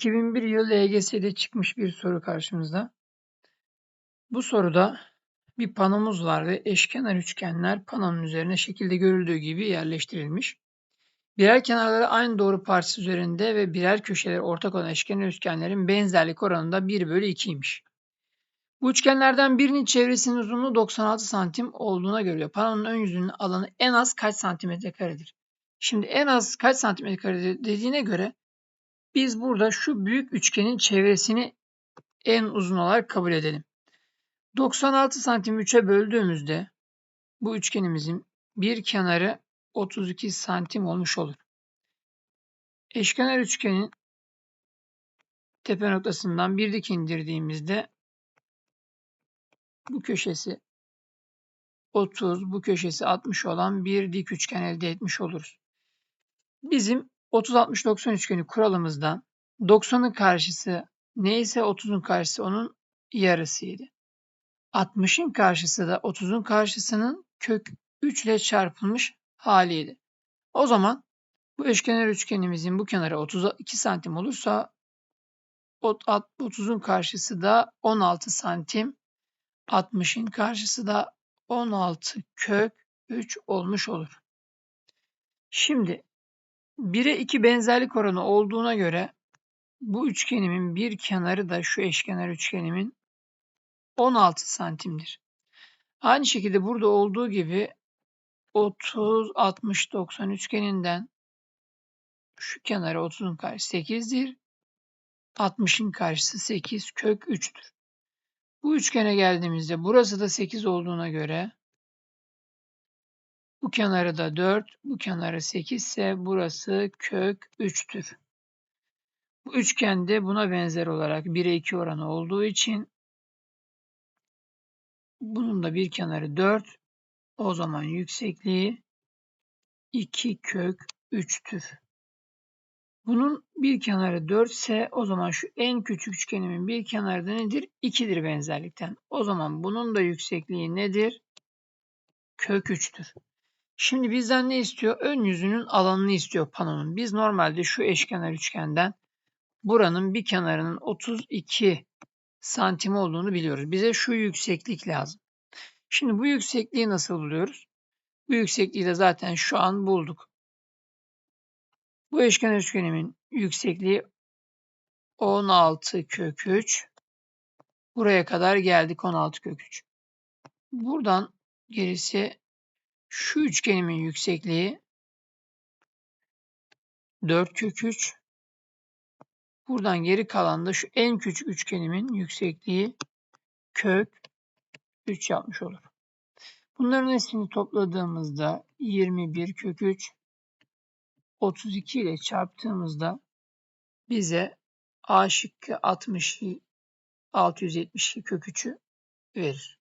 2001 yıl LGS'de çıkmış bir soru karşımızda. Bu soruda bir panomuz var ve eşkenar üçgenler panonun üzerine şekilde görüldüğü gibi yerleştirilmiş. Birer kenarları aynı doğru parçası üzerinde ve birer köşeleri ortak olan eşkenar üçgenlerin benzerlik oranı da 1 bölü 2'ymiş. Bu üçgenlerden birinin çevresinin uzunluğu 96 santim olduğuna göre panonun ön yüzünün alanı en az kaç santimetre karedir? Şimdi en az kaç santimetre karedir dediğine göre biz burada şu büyük üçgenin çevresini en uzun olarak kabul edelim. 96 santim 3'e böldüğümüzde bu üçgenimizin bir kenarı 32 santim olmuş olur. Eşkenar üçgenin tepe noktasından bir dik indirdiğimizde bu köşesi 30, bu köşesi 60 olan bir dik üçgen elde etmiş oluruz. Bizim 30-60-90 üçgeni kuralımızdan 90'ın karşısı neyse 30'un karşısı onun yarısıydı. 60'ın karşısı da 30'un karşısının kök 3 ile çarpılmış haliydi. O zaman bu eşkenar üçgenimizin bu kenarı 32 santim olursa 30'un karşısı da 16 santim 60'ın karşısı da 16 kök 3 olmuş olur. Şimdi 1'e 2 benzerlik oranı olduğuna göre bu üçgenimin bir kenarı da şu eşkenar üçgenimin 16 santimdir. Aynı şekilde burada olduğu gibi 30, 60, 90 üçgeninden şu kenarı 30'un karşısı 8'dir. 60'ın karşısı 8 kök 3'tür. Bu üçgene geldiğimizde burası da 8 olduğuna göre bu kenarı da 4, bu kenarı 8 ise burası kök 3'tür. Bu üçgende buna benzer olarak 1'e 2 oranı olduğu için bunun da bir kenarı 4. O zaman yüksekliği 2 kök 3'tür. Bunun bir kenarı 4 ise o zaman şu en küçük üçgenimin bir kenarı da nedir? 2'dir benzerlikten. O zaman bunun da yüksekliği nedir? Kök 3'tür. Şimdi bizden ne istiyor? Ön yüzünün alanını istiyor panonun. Biz normalde şu eşkenar üçgenden buranın bir kenarının 32 santim olduğunu biliyoruz. Bize şu yükseklik lazım. Şimdi bu yüksekliği nasıl buluyoruz? Bu yüksekliği de zaten şu an bulduk. Bu eşkenar üçgenimin yüksekliği 16 kök 3. Buraya kadar geldik 16 kök 3. Buradan gerisi şu üçgenimin yüksekliği 4 kök 3. Buradan geri kalan da şu en küçük üçgenimin yüksekliği kök 3 yapmış olur. Bunların hepsini topladığımızda 21 kök 3 32 ile çarptığımızda bize A şıkkı 60 672 kök 3'ü verir.